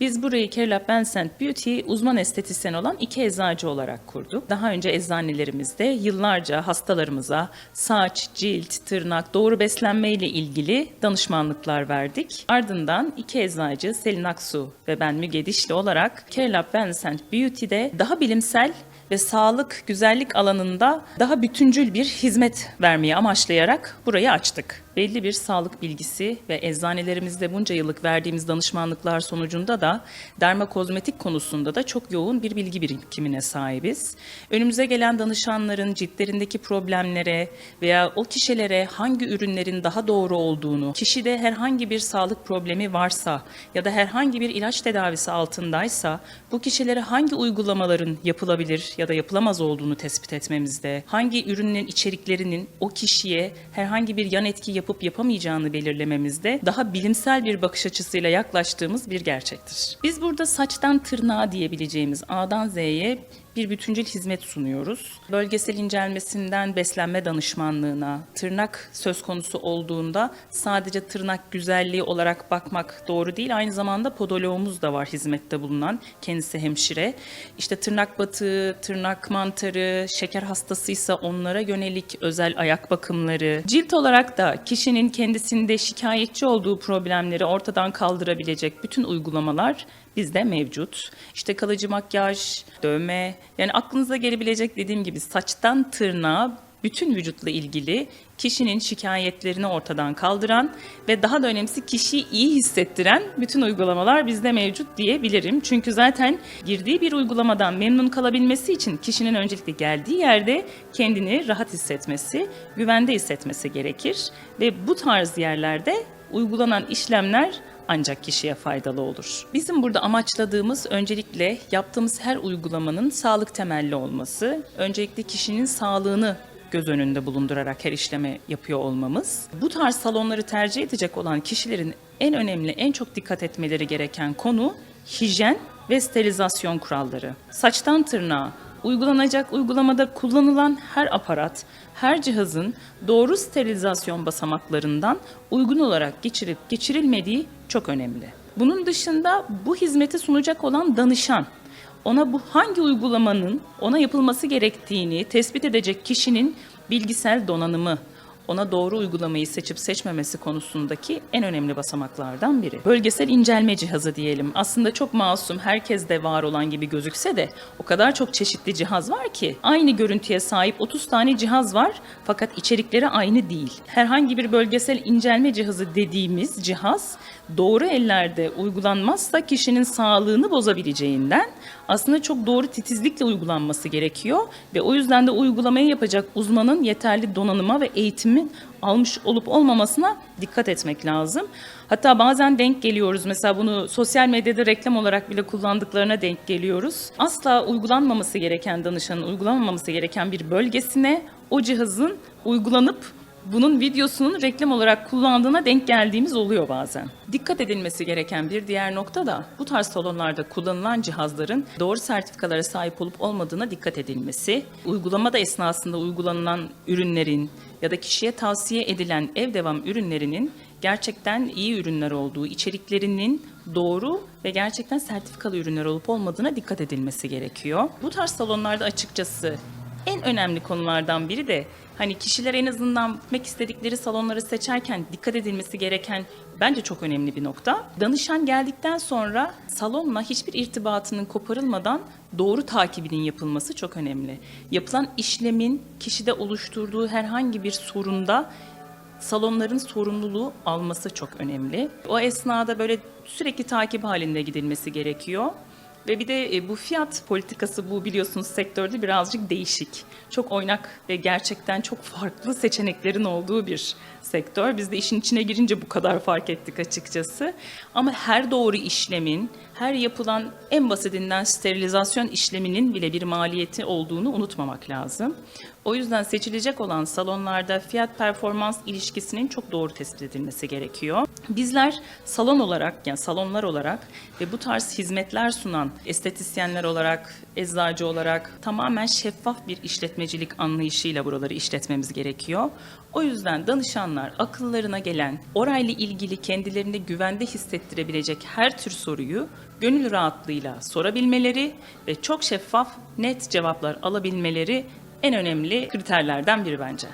Biz burayı Kerlap Bensent Beauty uzman estetisyen olan iki eczacı olarak kurduk. Daha önce eczanelerimizde yıllarca hastalarımıza saç, cilt, tırnak, doğru beslenme ile ilgili danışmanlıklar verdik. Ardından iki eczacı Selin Aksu ve ben Müge Dişli olarak Kerlap Bensent Beauty'de daha bilimsel ve sağlık, güzellik alanında daha bütüncül bir hizmet vermeyi amaçlayarak burayı açtık. Belli bir sağlık bilgisi ve eczanelerimizde bunca yıllık verdiğimiz danışmanlıklar sonucunda da dermakozmetik konusunda da çok yoğun bir bilgi birikimine sahibiz. Önümüze gelen danışanların ciltlerindeki problemlere veya o kişilere hangi ürünlerin daha doğru olduğunu, kişide herhangi bir sağlık problemi varsa ya da herhangi bir ilaç tedavisi altındaysa bu kişilere hangi uygulamaların yapılabilir ya da yapılamaz olduğunu tespit etmemizde, hangi ürünün içeriklerinin o kişiye herhangi bir yan etki yapıp yapamayacağını belirlememizde daha bilimsel bir bakış açısıyla yaklaştığımız bir gerçektir. Biz burada saçtan tırnağa diyebileceğimiz A'dan Z'ye bir bütüncül hizmet sunuyoruz. Bölgesel incelmesinden beslenme danışmanlığına, tırnak söz konusu olduğunda sadece tırnak güzelliği olarak bakmak doğru değil. Aynı zamanda podoloğumuz da var hizmette bulunan, kendisi hemşire. İşte tırnak batığı, tırnak mantarı, şeker hastasıysa onlara yönelik özel ayak bakımları. Cilt olarak da kişinin kendisinde şikayetçi olduğu problemleri ortadan kaldırabilecek bütün uygulamalar bizde mevcut. İşte kalıcı makyaj, dövme, yani aklınıza gelebilecek dediğim gibi saçtan tırnağa bütün vücutla ilgili kişinin şikayetlerini ortadan kaldıran ve daha da önemlisi kişiyi iyi hissettiren bütün uygulamalar bizde mevcut diyebilirim. Çünkü zaten girdiği bir uygulamadan memnun kalabilmesi için kişinin öncelikle geldiği yerde kendini rahat hissetmesi, güvende hissetmesi gerekir ve bu tarz yerlerde uygulanan işlemler ancak kişiye faydalı olur. Bizim burada amaçladığımız öncelikle yaptığımız her uygulamanın sağlık temelli olması, öncelikle kişinin sağlığını göz önünde bulundurarak her işleme yapıyor olmamız. Bu tarz salonları tercih edecek olan kişilerin en önemli, en çok dikkat etmeleri gereken konu hijyen ve sterilizasyon kuralları. Saçtan tırnağa uygulanacak uygulamada kullanılan her aparat, her cihazın doğru sterilizasyon basamaklarından uygun olarak geçirip geçirilmediği çok önemli. Bunun dışında bu hizmeti sunacak olan danışan, ona bu hangi uygulamanın ona yapılması gerektiğini tespit edecek kişinin bilgisel donanımı, ona doğru uygulamayı seçip seçmemesi konusundaki en önemli basamaklardan biri. Bölgesel incelme cihazı diyelim. Aslında çok masum, herkeste var olan gibi gözükse de o kadar çok çeşitli cihaz var ki aynı görüntüye sahip 30 tane cihaz var fakat içerikleri aynı değil. Herhangi bir bölgesel incelme cihazı dediğimiz cihaz doğru ellerde uygulanmazsa kişinin sağlığını bozabileceğinden aslında çok doğru titizlikle uygulanması gerekiyor ve o yüzden de uygulamayı yapacak uzmanın yeterli donanıma ve eğitimin almış olup olmamasına dikkat etmek lazım. Hatta bazen denk geliyoruz mesela bunu sosyal medyada reklam olarak bile kullandıklarına denk geliyoruz. Asla uygulanmaması gereken danışanın uygulanmaması gereken bir bölgesine o cihazın uygulanıp bunun videosunun reklam olarak kullandığına denk geldiğimiz oluyor bazen. Dikkat edilmesi gereken bir diğer nokta da bu tarz salonlarda kullanılan cihazların doğru sertifikalara sahip olup olmadığına dikkat edilmesi. Uygulamada esnasında uygulanılan ürünlerin ya da kişiye tavsiye edilen ev devam ürünlerinin gerçekten iyi ürünler olduğu, içeriklerinin doğru ve gerçekten sertifikalı ürünler olup olmadığına dikkat edilmesi gerekiyor. Bu tarz salonlarda açıkçası en önemli konulardan biri de hani kişiler en azından gitmek istedikleri salonları seçerken dikkat edilmesi gereken bence çok önemli bir nokta. Danışan geldikten sonra salonla hiçbir irtibatının koparılmadan doğru takibinin yapılması çok önemli. Yapılan işlemin kişide oluşturduğu herhangi bir sorunda salonların sorumluluğu alması çok önemli. O esnada böyle sürekli takip halinde gidilmesi gerekiyor. Ve bir de e, bu fiyat politikası bu biliyorsunuz sektörde birazcık değişik. Çok oynak ve gerçekten çok farklı seçeneklerin olduğu bir sektör. Biz de işin içine girince bu kadar fark ettik açıkçası. Ama her doğru işlemin, her yapılan en basitinden sterilizasyon işleminin bile bir maliyeti olduğunu unutmamak lazım. O yüzden seçilecek olan salonlarda fiyat performans ilişkisinin çok doğru tespit edilmesi gerekiyor. Bizler salon olarak yani salonlar olarak ve bu tarz hizmetler sunan estetisyenler olarak, eczacı olarak tamamen şeffaf bir işletmecilik anlayışıyla buraları işletmemiz gerekiyor. O yüzden danışanlar akıllarına gelen orayla ilgili kendilerini güvende hissettirebilecek her tür soruyu gönül rahatlığıyla sorabilmeleri ve çok şeffaf, net cevaplar alabilmeleri en önemli kriterlerden biri bence.